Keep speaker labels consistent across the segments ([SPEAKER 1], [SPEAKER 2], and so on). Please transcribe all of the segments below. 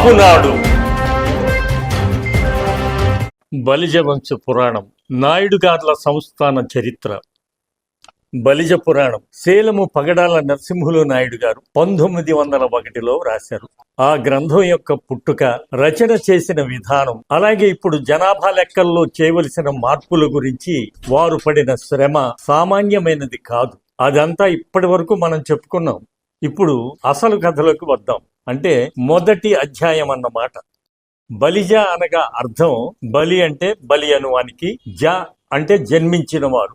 [SPEAKER 1] కాపునాడు బలిజ వంశ పురాణం నాయుడుగార్ల సంస్థాన చరిత్ర. బలిజ పురాణం సేలము పగడాల నరసింహులు నాయుడు గారు పంతొమ్మిది వందల ఒకటిలో రాశారు ఆ గ్రంథం యొక్క పుట్టుక రచన చేసిన విధానం అలాగే ఇప్పుడు జనాభా లెక్కల్లో చేయవలసిన మార్పుల గురించి వారు పడిన శ్రమ సామాన్యమైనది కాదు. అదంతా ఇప్పటి వరకు మనం చెప్పుకున్నాం. ఇప్పుడు అసలు కథలోకి వద్దాం. అంటే మొదటి అధ్యాయం అన్నమాట బలిజ అనగా అర్థం బలి అంటే బలి అనువానికి జ అంటే జన్మించినవారు.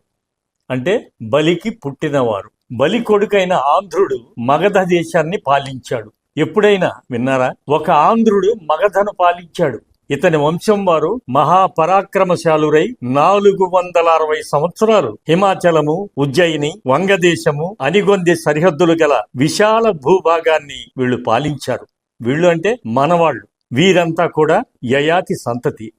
[SPEAKER 1] అంటే బలికి పుట్టినవారు. బలి కొడుకైన ఆంధ్రుడు మగధ దేశాన్ని పాలించాడు. ఎప్పుడైనా విన్నారా? ఒక ఆంధ్రుడు మగధను పాలించాడు. ఇతని వంశం వారు మహాపరాక్రమశాలురై నాలుగు వందల అరవై సంవత్సరాలు. హిమాచలము ఉజ్జయిని వంగదేశము అనిగొంది సరిహద్దులు గల విశాల భూభాగాన్ని వీళ్ళు పాలించారు. వీళ్ళు అంటే మనవాళ్ళు. వీరంతా కూడా యయాతి సంతతి.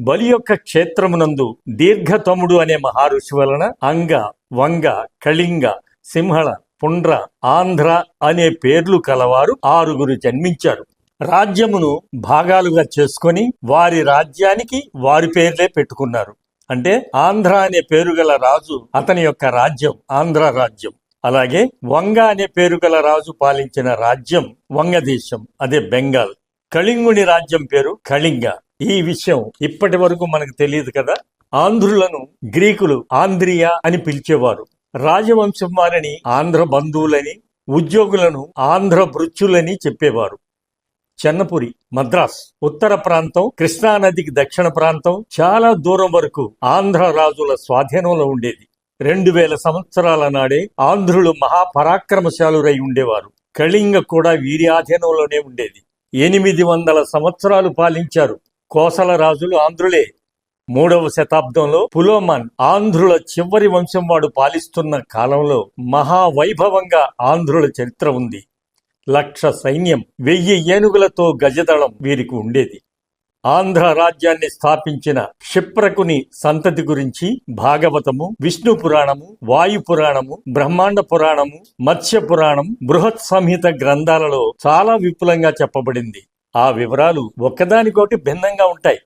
[SPEAKER 1] బలి యొక్క క్షేత్రమునందు దీర్ఘతముడు అనే మహర్షి వలన అంగ వంగ కళింగ సింహళ పుండ్ర ఆంధ్ర అనే పేర్లు కలవారు ఆరుగురు జన్మించారు. రాజ్యమును భాగాలుగా చేసుకొని వారి రాజ్యానికి వారి పేర్లే పెట్టుకున్నారు. అంటే ఆంధ్ర అనే పేరు గల రాజు అతని యొక్క రాజ్యం ఆంధ్ర రాజ్యం. అలాగే వంగ అనే పేరు గల రాజు పాలించిన రాజ్యం వంగదేశం అదే బెంగాల్. కళింగుని రాజ్యం పేరు కళింగ. ఈ విషయం ఇప్పటి వరకు మనకు తెలియదు కదా. ఆంధ్రులను గ్రీకులు ఆంధ్రియా అని పిలిచేవారు. రాజవంశం వారిని ఆంధ్ర బంధువులని ఉద్యోగులను ఆంధ్ర భృత్యులని చెప్పేవారు. చెన్నపురి మద్రాస్ ఉత్తర ప్రాంతం కృష్ణానదికి దక్షిణ ప్రాంతం చాలా దూరం వరకు ఆంధ్ర రాజుల స్వాధీనంలో ఉండేది. రెండు వేల సంవత్సరాల నాడే ఆంధ్రులు మహాపరాక్రమశాలురై ఉండేవారు. కళింగ కూడా వీరి ఆధీనంలోనే ఉండేది. ఎనిమిది వందల సంవత్సరాలు పాలించారు. కోసల రాజులు ఆంధ్రులే. మూడవ శతాబ్దంలో పులోమాన్ ఆంధ్రుల చివరి వంశం వాడు పాలిస్తున్న కాలంలో మహావైభవంగా ఆంధ్రుల చరిత్ర ఉంది. లక్ష సైన్యం వెయ్యి ఏనుగులతో గజదళం వీరికి ఉండేది. ఆంధ్ర రాజ్యాన్ని స్థాపించిన క్షిప్రకుని సంతతి గురించి భాగవతము విష్ణు పురాణము వాయు పురాణము బ్రహ్మాండ పురాణము మత్స్య పురాణం బృహత్ సంహిత గ్రంథాలలో చాలా విపులంగా చెప్పబడింది. ఆ వివరాలు ఒక్కదానికోటి భిన్నంగా ఉంటాయి.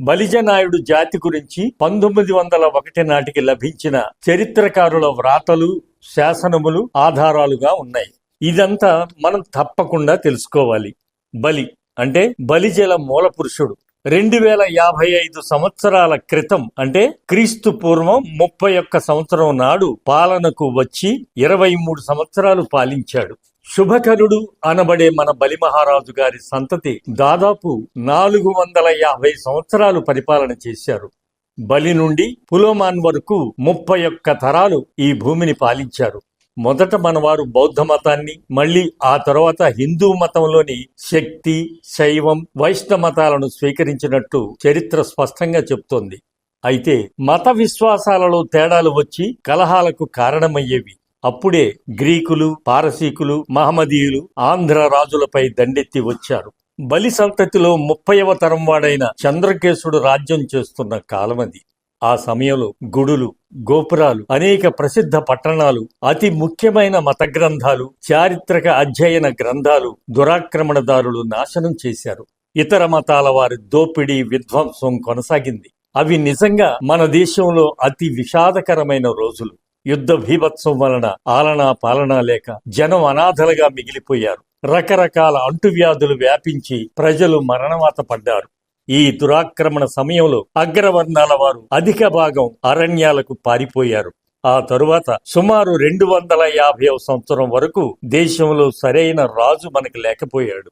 [SPEAKER 1] బలిజ నాయుడు జాతి గురించి పంతొమ్మిది వందల ఒకటి నాటికి లభించిన చరిత్రకారుల వ్రాతలు శాసనములు ఆధారాలుగా ఉన్నాయి. ఇదంతా మనం తప్పకుండా తెలుసుకోవాలి. బలి అంటే బలిజల మూల పురుషుడు రెండు వేల యాభై ఐదు సంవత్సరాల క్రితం అంటే క్రీస్తు పూర్వం ముప్పై ఒక్క సంవత్సరం నాడు పాలనకు వచ్చి ఇరవై మూడు సంవత్సరాలు పాలించాడు. శుభకరుడు అనబడే మన బలి మహారాజు గారి సంతతి దాదాపు నాలుగు వందల యాభై సంవత్సరాలు పరిపాలన చేశారు. బలి నుండి పులోమాన్ వరకు ముప్పై ఒక్క తరాలు ఈ భూమిని పాలించారు. మొదట మనవారు బౌద్ధ మతాన్ని మళ్ళీ ఆ తర్వాత హిందూ మతంలోని శక్తి శైవం వైష్ణవ మతాలను స్వీకరించినట్టు చరిత్ర స్పష్టంగా చెప్తోంది. అయితే మత విశ్వాసాలలో తేడాలు వచ్చి కలహాలకు కారణమయ్యేవి. అప్పుడే గ్రీకులు పారసీకులు మహమ్మదీయులు ఆంధ్ర రాజులపై దండెత్తి వచ్చారు. బలి సంతతిలో ముప్పైవ తరం వాడైన చంద్రకేశుడు రాజ్యం చేస్తున్న కాలమది. ఆ సమయంలో గుడులు గోపురాలు అనేక ప్రసిద్ధ పట్టణాలు అతి ముఖ్యమైన మత గ్రంథాలు చారిత్రక అధ్యయన గ్రంథాలు దురాక్రమణదారులు నాశనం చేశారు. ఇతర మతాల వారి దోపిడీ విధ్వంసం కొనసాగింది. అవి నిజంగా మన దేశంలో అతి విషాదకరమైన రోజులు. యుద్ధ భీభత్సం వలన ఆలనా పాలనా లేక జనం అనాథలుగా మిగిలిపోయారు. రకరకాల అంటువ్యాధులు వ్యాపించి ప్రజలు మరణవాత పడ్డారు. ఈ దురాక్రమణ సమయంలో అగ్రవర్ణాల వారు అధిక భాగం అరణ్యాలకు పారిపోయారు. ఆ తరువాత సుమారు రెండు వందల యాభై సంవత్సరం వరకు దేశంలో సరైన రాజు మనకు లేకపోయాడు.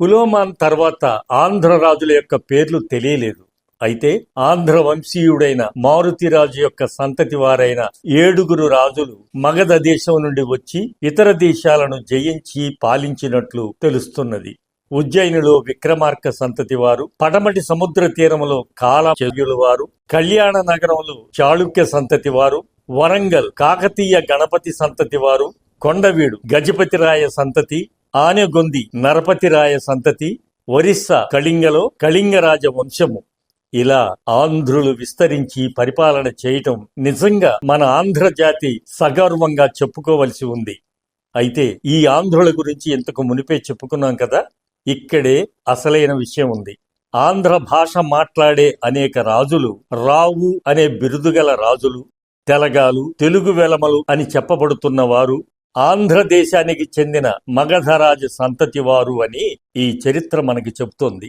[SPEAKER 1] పులోమాన్ తర్వాత ఆంధ్ర రాజుల యొక్క పేర్లు తెలియలేదు. అయితే ఆంధ్ర వంశీయుడైన మారుతిరాజు యొక్క సంతతి వారైన ఏడుగురు రాజులు మగధ దేశం నుండి వచ్చి ఇతర దేశాలను జయించి పాలించినట్లు తెలుస్తున్నది. ఉజ్జయినిలో విక్రమార్క సంతతి వారు పడమటి సముద్ర తీరములో కాలచెర్యుల వారు కళ్యాణ నగరంలో చాళుక్య సంతతి వారు వరంగల్ కాకతీయ గణపతి సంతతి వారు కొండవీడు గజపతిరాయ సంతతి ఆనెగొంది నరపతిరాయ సంతతి ఒరిస్సా కళింగలో కళింగరాజ వంశము. ఇలా ఆంధ్రులు విస్తరించి పరిపాలన చేయటం నిజంగా మన ఆంధ్ర జాతి సగర్వంగా చెప్పుకోవలసి ఉంది. అయితే ఈ ఆంధ్రుల గురించి ఇంతకు మునిపే చెప్పుకున్నాం కదా? ఇక్కడే అసలైన విషయం ఉంది. ఆంధ్ర భాష మాట్లాడే అనేక రాజులు రావు అనే బిరుదుగల రాజులు తెలగాలు తెలుగు వెలమలు అని చెప్పబడుతున్న వారు ఆంధ్రదేశానికి చెందిన మగధరాజు సంతతి వారు అని ఈ చరిత్ర మనకి చెబుతోంది.